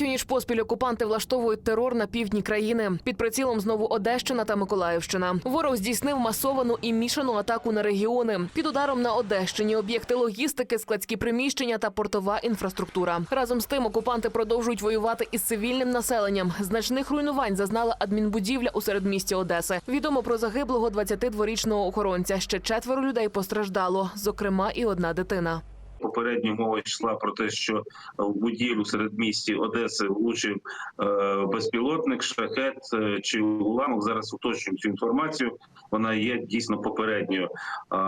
Третю ніч поспіль окупанти влаштовують терор на півдні країни. Під прицілом знову Одещина та Миколаївщина. Ворог здійснив масовану і мішану атаку на регіони. Під ударом на Одещині об'єкти логістики, складські приміщення та портова інфраструктура. Разом з тим окупанти продовжують воювати із цивільним населенням. Значних руйнувань зазнала адмінбудівля у середмісті Одеси. Відомо про загиблого 22-річного охоронця. Ще четверо людей постраждало, зокрема і одна дитина. Попередньо мова йшла про те, що в будівлю серед місті Одеси влучив е, безпілотник, шахет е, чи уламок. Зараз уточнюємо цю інформацію. Вона є дійсно попередньою. Е,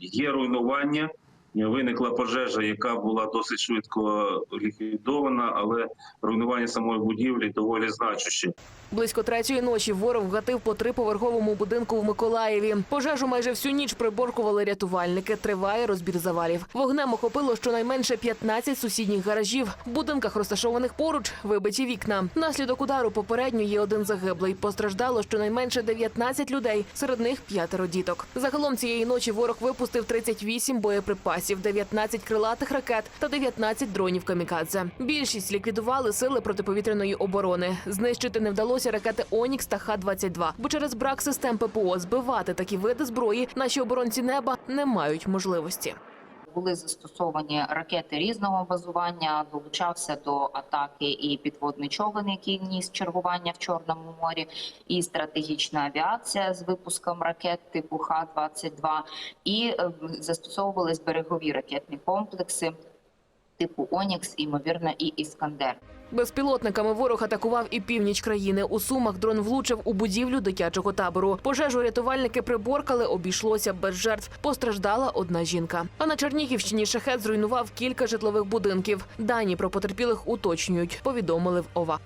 є руйнування. Виникла пожежа, яка була досить швидко ліквідована, але руйнування самої будівлі доволі значущі. Близько третьої ночі ворог вгатив по триповерховому будинку в Миколаєві. Пожежу майже всю ніч приборкували рятувальники. Триває розбір завалів. Вогнем охопило щонайменше 15 сусідніх гаражів. В будинках, розташованих поруч, вибиті вікна. Внаслідок удару попередньо є один загиблий. Постраждало щонайменше 19 людей, серед них п'ятеро діток. Загалом цієї ночі ворог випустив 38 боєприпасів, 19 крилатих ракет та 19 дронів камікадзе. Більшість ліквідували сили протиповітряної оборони. Знищити не вдалося ракети Онікс та Х-22, бо через брак систем ППО збивати такі види зброї наші оборонці неба не мають можливості. Були застосовані ракети різного базування. Долучався до атаки і підводний човен, який ніс чергування в Чорному морі, і стратегічна авіація з випуском ракет типу Х-22, і е, застосовувались берегові ракетні комплекси типу Онікс, імовірно, і Іскандер. Безпілотниками ворог атакував і північ країни. У сумах дрон влучив у будівлю дитячого табору. Пожежу рятувальники приборкали, обійшлося без жертв. Постраждала одна жінка. А на Чернігівщині шахет зруйнував кілька житлових будинків. Дані про потерпілих уточнюють. Повідомили в ОВА.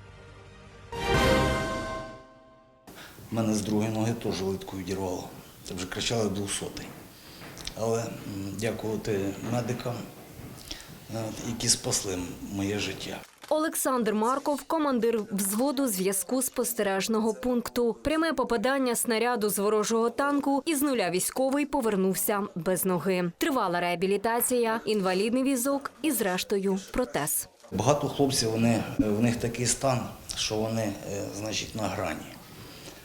Мене з другої ноги теж литкою дірвало. Це вже кричали двохсотий. Але дякувати медикам, е, які спасли моє життя. Олександр Марков, командир взводу зв'язку спостережного пункту. Пряме попадання снаряду з ворожого танку із нуля військовий повернувся без ноги. Тривала реабілітація, інвалідний візок і, зрештою, протез. Багато хлопців вони, е, в них такий стан, що вони, е, значить, на грані.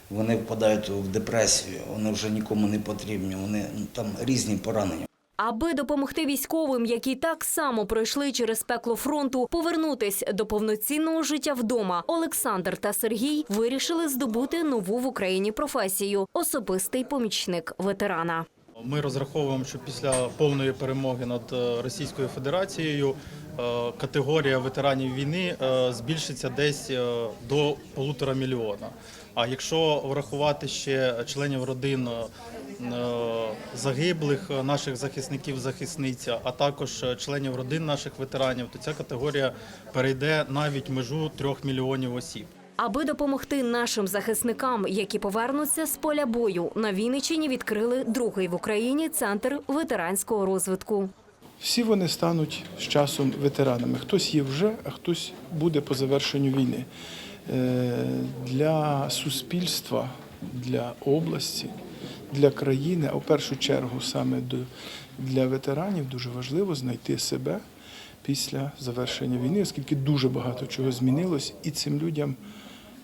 Вони впадають в депресію, вони вже нікому не потрібні, вони там різні поранення. Аби допомогти військовим, які так само пройшли через пекло фронту, повернутись до повноцінного життя вдома, Олександр та Сергій вирішили здобути нову в Україні професію особистий помічник ветерана. Ми розраховуємо, що після повної перемоги над е, Російською Федерацією е, категорія ветеранів війни е, збільшиться десь до полутора мільйона. А якщо врахувати ще членів родин загиблих е, наших захисників, захисниця, а також е, членів родин наших ветеранів, то ця категорія перейде навіть межу трьох мільйонів осіб. Аби допомогти нашим захисникам, які повернуться з поля бою, на Вінниччині відкрили другий в Україні центр ветеранського розвитку. Всі вони стануть з часом ветеранами. Хтось є вже, а хтось буде по завершенню війни. Е, Для суспільства, для області, для країни, а в першу чергу саме для ветеранів дуже важливо знайти себе після завершення війни, оскільки дуже багато чого змінилось, і цим людям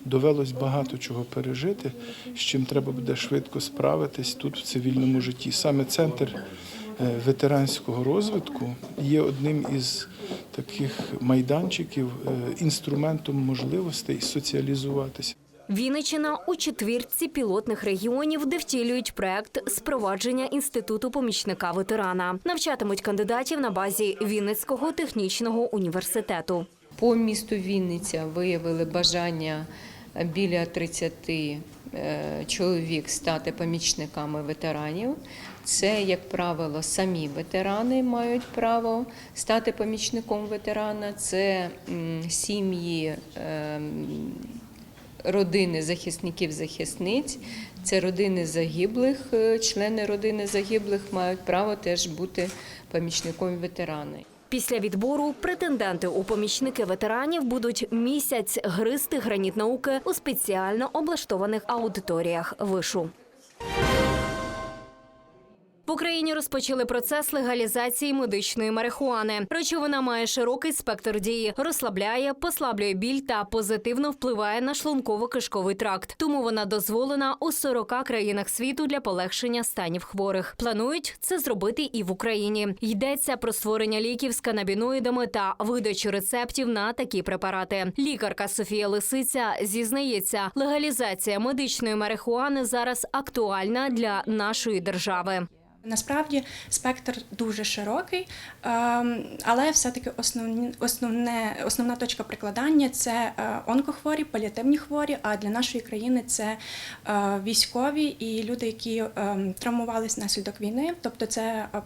довелось багато чого пережити, з чим треба буде швидко справитись тут в цивільному житті. Саме центр е, ветеранського розвитку є одним із таких майданчиків, е, інструментом можливостей соціалізуватися. Вінниччина у четвірці пілотних регіонів, де втілюють проект спровадження інституту помічника ветерана. Навчатимуть кандидатів на базі Вінницького технічного університету. По місту Вінниця виявили бажання біля 30 е, чоловік стати помічниками ветеранів. Це, як правило, самі ветерани мають право стати помічником ветерана. Це сім'ї. Родини захисників захисниць, це родини загиблих, е, члени родини загиблих мають право теж бути помічником ветерани. Після відбору претенденти у помічники ветеранів будуть місяць гристи граніт науки у спеціально облаштованих аудиторіях вишу. Україні розпочали процес легалізації медичної марихуани. Речовина має широкий спектр дії, розслабляє, послаблює біль та позитивно впливає на шлунково-кишковий тракт. Тому вона дозволена у 40 країнах світу для полегшення станів хворих. Планують це зробити і в Україні. Йдеться про створення ліків з канабіноїдами та видачу рецептів на такі препарати. Лікарка Софія Лисиця зізнається, легалізація медичної марихуани зараз актуальна для нашої держави. Насправді спектр дуже широкий, ем, але все-таки основні, основне, основна точка прикладання це е, онкохворі, паліативні хворі. А для нашої країни це е, військові і люди, які ем, травмувались внаслідок війни, тобто це е,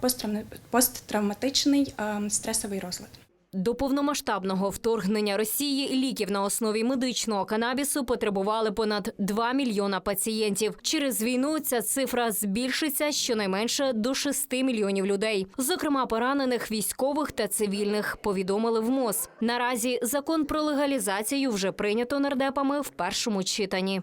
посттравматичний ем, стресовий розлад. До повномасштабного вторгнення Росії ліків на основі медичного канабісу потребували понад 2 мільйона пацієнтів. Через війну ця цифра збільшиться щонайменше до 6 мільйонів людей, зокрема поранених військових та цивільних. Повідомили в МОЗ. Наразі закон про легалізацію вже прийнято нардепами в першому читанні.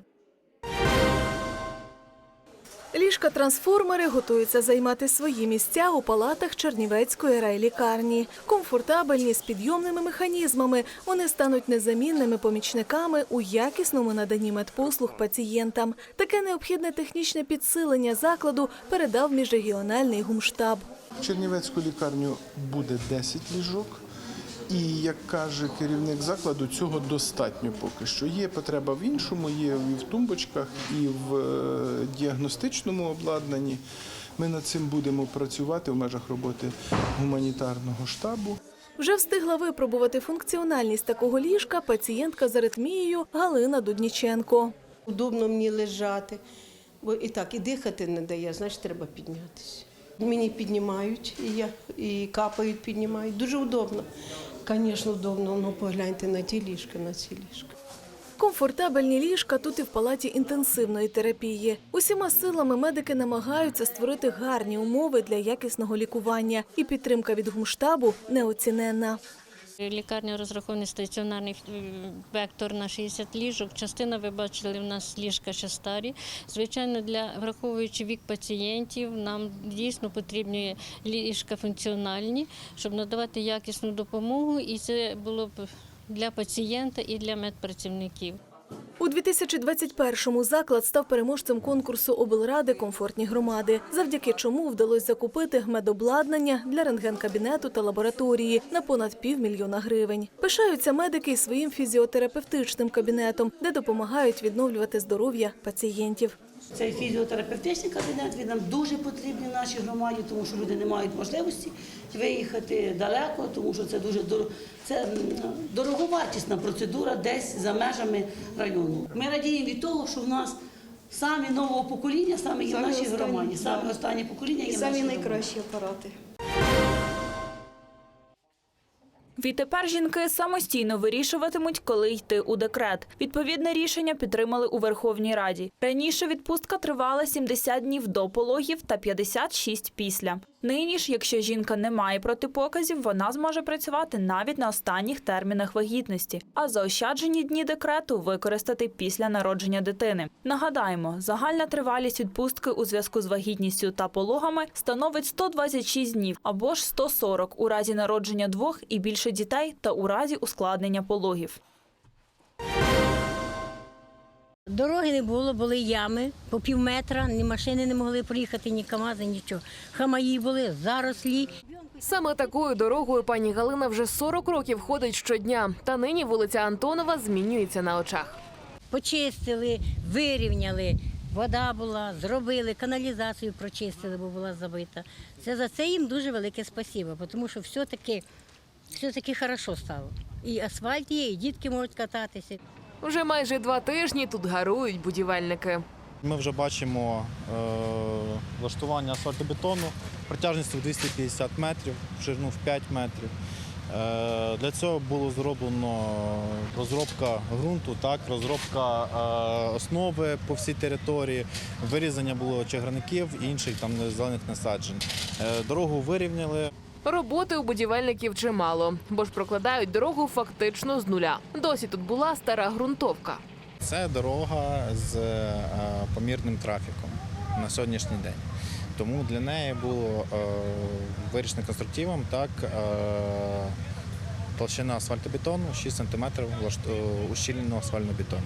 Ліжка-трансформери готуються займати свої місця у палатах Чернівецької райлікарні. Комфортабельні з підйомними механізмами. Вони стануть незамінними помічниками у якісному наданні медпослуг пацієнтам. Таке необхідне технічне підсилення закладу передав міжрегіональний гумштаб. В Чернівецьку лікарню буде 10 ліжок. І як каже керівник закладу, цього достатньо поки що. Є потреба в іншому, є і в тумбочках, і в е, діагностичному обладнанні. Ми над цим будемо працювати в межах роботи гуманітарного штабу. Вже встигла випробувати функціональність такого ліжка пацієнтка з аритмією Галина Дудніченко. Удобно мені лежати, бо і так і дихати не дає, значить треба піднятися. Мені піднімають, і я і капають, піднімають. Дуже удобно. Звісно, удобно, ну погляньте на ті ліжка, на ці ліжка. Комфортабельні ліжка тут і в палаті інтенсивної терапії. Усіма силами медики намагаються створити гарні умови для якісного лікування, і підтримка від гумштабу неоціненна. Лікарня розрахований стаціонарний вектор на 60 ліжок. Частина, ви бачили, в нас ліжка ще старі. Звичайно, для враховуючи вік пацієнтів, нам дійсно потрібні ліжка функціональні, щоб надавати якісну допомогу, і це було б для пацієнта і для медпрацівників. У 2021-му заклад став переможцем конкурсу облради комфортні громади, завдяки чому вдалося закупити медобладнання для рентгенкабінету та лабораторії на понад півмільйона гривень. Пишаються медики і своїм фізіотерапевтичним кабінетом, де допомагають відновлювати здоров'я пацієнтів. Цей фізіотерапевтичний кабінет він нам дуже потрібний в нашій громаді, тому що люди не мають можливості виїхати далеко, тому що це дуже дор- це дороговартісна процедура десь за межами району. Ми радіємо від того, що в нас самі нового покоління, саме є в нашій громаді, саме останнє покоління є в нашій громаді. апарати. Відтепер жінки самостійно вирішуватимуть, коли йти у декрет. Відповідне рішення підтримали у Верховній Раді. Раніше відпустка тривала 70 днів до пологів та 56 після. Нині ж, якщо жінка не має протипоказів, вона зможе працювати навіть на останніх термінах вагітності, а заощаджені дні декрету використати після народження дитини. Нагадаємо, загальна тривалість відпустки у зв'язку з вагітністю та пологами становить 126 днів або ж 140 у разі народження двох і більше дітей та у разі ускладнення пологів. Дороги не було, були ями по пів метра, ні машини не могли проїхати, ні КАМАЗи, нічого. Хамаї були, зарослі. Саме такою дорогою пані Галина вже 40 років ходить щодня. Та нині вулиця Антонова змінюється на очах. Почистили, вирівняли. Вода була, зробили, каналізацію прочистили, бо була забита. Це за це їм дуже велике спасибо, тому що все-таки все-таки хорошо стало. І асфальт є, і дітки можуть кататися. Вже майже два тижні тут гарують будівельники. Ми вже бачимо е, влаштування асфальтобетону протяжністю в 250 метрів, в ширину в 5 метрів. Е, для цього було зроблено розробка ґрунту, так, розробка е, основи по всій території, вирізання було чагарників і інших там зелених насаджень. Е, дорогу вирівняли. Роботи у будівельників чимало, бо ж прокладають дорогу фактично з нуля. Досі тут була стара ґрунтовка. Це дорога з е, помірним трафіком на сьогоднішній день. Тому для неї було е, вирішено конструктивом так е, толщина асфальтобетону 6 см ущільненого асфальтобетону.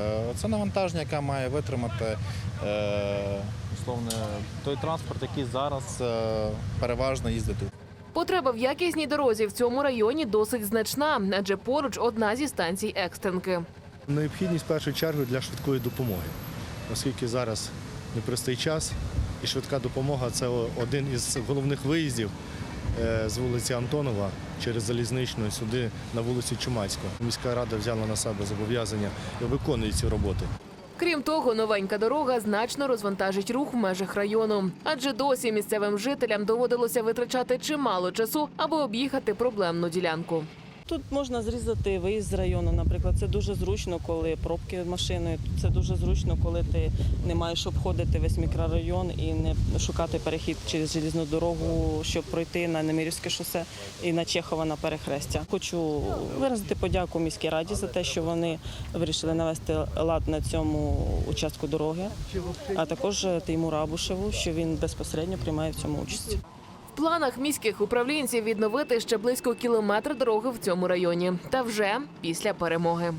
Е, Це навантаження, яке має витримати е, условно, той транспорт, який зараз е, переважно їздить тут. Потреба в якісній дорозі в цьому районі досить значна, адже поруч одна зі станцій екстренки. Необхідність в першу чергу для швидкої допомоги, оскільки зараз непростий час, і швидка допомога це один із головних виїздів з вулиці Антонова через залізничну сюди на вулиці Чумацько Міська рада взяла на себе зобов'язання і виконує ці роботи. Крім того, новенька дорога значно розвантажить рух в межах району, адже досі місцевим жителям доводилося витрачати чимало часу, аби об'їхати проблемну ділянку. Тут можна зрізати виїзд з району, наприклад. Це дуже зручно, коли пробки машиною. Це дуже зручно, коли ти не маєш обходити весь мікрорайон і не шукати перехід через желізну дорогу, щоб пройти на Немирівське шосе і на Чехова на перехрестя. Хочу виразити подяку міській раді за те, що вони вирішили навести лад на цьому участку дороги, а також Теймура Абушеву, що він безпосередньо приймає в цьому участь. Планах міських управлінців відновити ще близько кілометр дороги в цьому районі. Та вже після перемоги.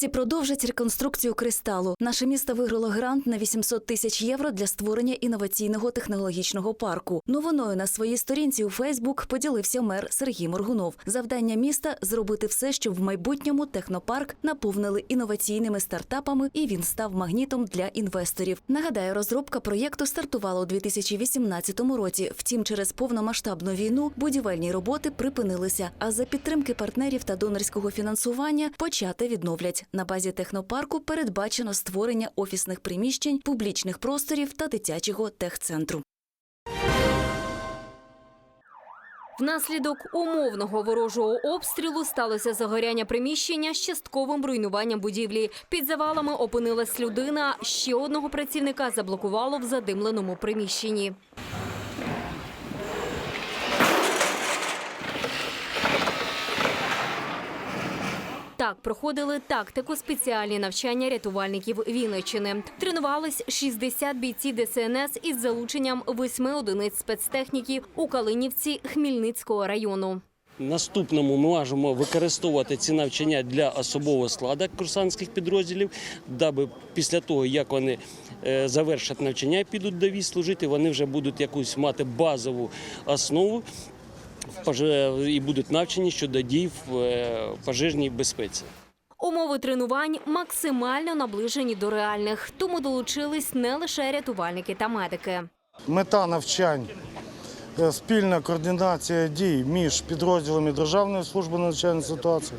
У Вінниці продовжать реконструкцію кристалу. Наше місто виграло грант на 800 тисяч євро для створення інноваційного технологічного парку. Новиною на своїй сторінці у Фейсбук поділився мер Сергій Моргунов. Завдання міста зробити все, щоб в майбутньому технопарк наповнили інноваційними стартапами, і він став магнітом для інвесторів. Нагадаю, розробка проєкту стартувала у 2018 році. Втім, через повномасштабну війну будівельні роботи припинилися. А за підтримки партнерів та донорського фінансування почати відновлять. На базі технопарку передбачено створення офісних приміщень, публічних просторів та дитячого техцентру. Внаслідок умовного ворожого обстрілу сталося загоряння приміщення з частковим руйнуванням будівлі. Під завалами опинилась людина. Ще одного працівника заблокувало в задимленому приміщенні. Так проходили тактику спеціальні навчання рятувальників Вінниччини. Тренувались 60 бійців ДСНС із залученням восьми одиниць спецтехніки у Калинівці Хмельницького району. Наступному ми можемо використовувати ці навчання для особового складу курсантських підрозділів, даби після того, як вони е, завершать навчання підуть до військ служити, вони вже будуть якусь мати базову основу і будуть навчені щодо дій в е, пожежній безпеці. Умови тренувань максимально наближені до реальних, тому долучились не лише рятувальники та медики. Мета навчань е, спільна координація дій між підрозділами Державної служби надзвичайної ситуації,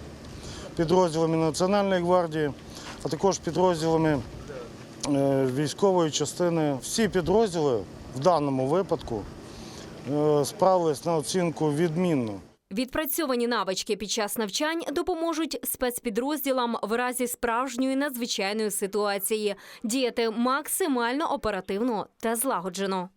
підрозділами Національної гвардії, а також підрозділами е, військової частини. Всі підрозділи в даному випадку справились на оцінку відмінно. Відпрацьовані навички під час навчань допоможуть спецпідрозділам в разі справжньої надзвичайної ситуації діяти максимально оперативно та злагоджено.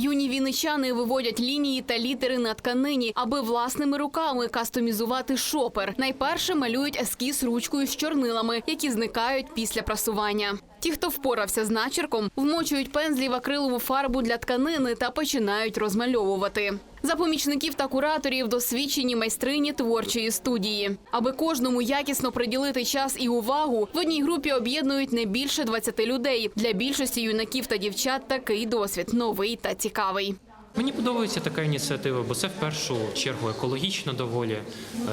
Юні вінничани виводять лінії та літери на тканині, аби власними руками кастомізувати шопер. Найперше малюють ескіз ручкою з чорнилами, які зникають після прасування. Ті, хто впорався з начерком, вмочують пензлі в акрилову фарбу для тканини та починають розмальовувати. За помічників та кураторів досвідчені майстрині творчої студії. Аби кожному якісно приділити час і увагу, в одній групі об'єднують не більше 20 людей. Для більшості юнаків та дівчат такий досвід новий та цікавий. Мені подобається така ініціатива, бо це в першу чергу екологічно доволі.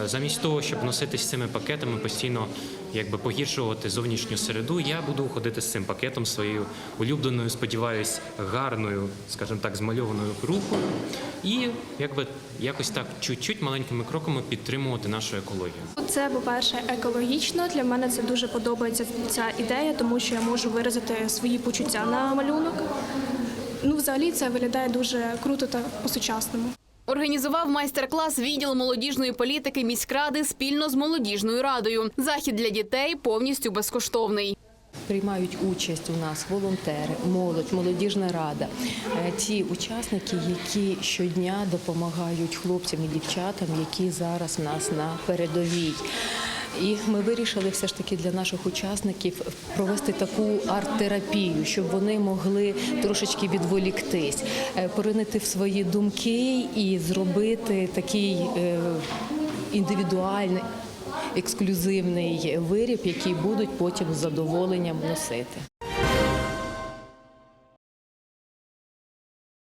Е, Замість того, щоб носитись цими пакетами, постійно якби погіршувати зовнішню середу, я буду ходити з цим пакетом своєю улюбленою, сподіваюсь, гарною, скажімо так, змальованою рукою, і якби якось так чуть-чуть маленькими кроками підтримувати нашу екологію. Це, по-перше, екологічно. Для мене це дуже подобається ця ідея, тому що я можу виразити свої почуття на малюнок. Ну, взагалі, це виглядає дуже круто та по-сучасному. Організував майстер-клас відділ молодіжної політики міськради спільно з молодіжною радою. Захід для дітей повністю безкоштовний. Приймають участь у нас волонтери, молодь, молодіжна рада, Е, ті учасники, які щодня допомагають хлопцям і дівчатам, які зараз в нас на передовій. І ми вирішили все ж таки для наших учасників провести таку арт-терапію, щоб вони могли трошечки відволіктись, е, поринити в свої думки і зробити такий е, індивідуальний. Ексклюзивний виріб, який будуть потім з задоволенням носити.